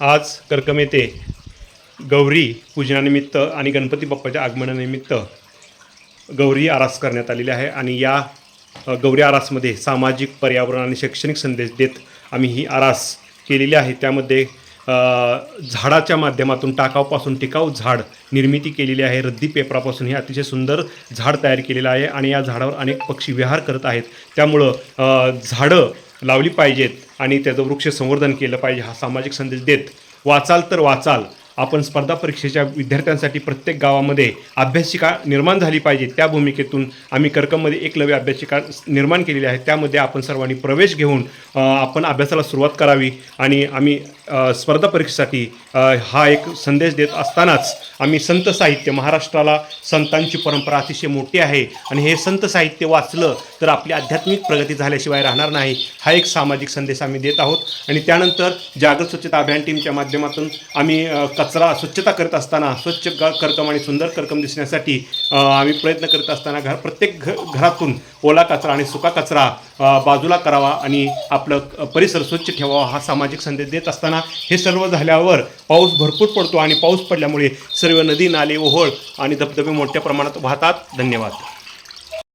आज करकम येथे गौरी पूजनानिमित्त आणि गणपती बाप्पाच्या आगमनानिमित्त गौरी आरास करण्यात आलेली आहे आणि या गौरी आरासमध्ये सामाजिक पर्यावरण आणि शैक्षणिक संदेश देत आम्ही ही आरास केलेली आहे. त्यामध्ये झाडाच्या माध्यमातून टाकावपासून टिकाऊ झाड निर्मिती केलेली आहे. रद्दी पेपरापासून हे अतिशय सुंदर झाड तयार केलेलं आहे आणि या झाडावर अनेक पक्षी विहार करत आहेत. त्यामुळं झाडं लावली पाहिजेत आणि त्याचं वृक्ष संवर्धन केलं पाहिजे हा सामाजिक संदेश देत. वाचाल तर वाचाल. आपण स्पर्धा परीक्षेच्या विद्यार्थ्यांसाठी प्रत्येक गावामध्ये अभ्यासिका निर्माण झाली पाहिजे. त्या भूमिकेतून आम्ही कर्कममध्ये एकलव्य अभ्यासिका निर्माण केलेली आहे. त्यामध्ये आपण सर्वांनी प्रवेश घेऊन आपण अभ्यासाला सुरुवात करावी आणि आम्ही स्पर्धा परीक्षेसाठी हा एक संदेश देत असतानाच आम्ही संत साहित्य महाराष्ट्राला संतांची परंपरा अतिशय मोठी आहे आणि हे संत साहित्य वाचलं तर आपली आध्यात्मिक प्रगती झाल्याशिवाय राहणार नाही हा एक सामाजिक संदेश आम्ही देत आहोत. आणि त्यानंतर जागृत स्वच्छता अभियान टीमच्या माध्यमातून आम्ही कचरा स्वच्छता करत असताना स्वच्छ ग करकम आणि सुंदर करकम दिसण्यासाठी आम्ही प्रयत्न करत असताना घर प्रत्येक घ घरातून ओला कचरा आणि सुका कचरा बाजूला करावा आणि आपलं परिसर स्वच्छ ठेवावा हा सामाजिक संदेश देत असताना हे सर्व झाल्यावर पाऊस भरपूर पडतो आणि पाऊस पडल्यामुळे सर्व नदी नाले ओहोळ आणि धबधबे मोठ्या प्रमाणात वाहतात. धन्यवाद.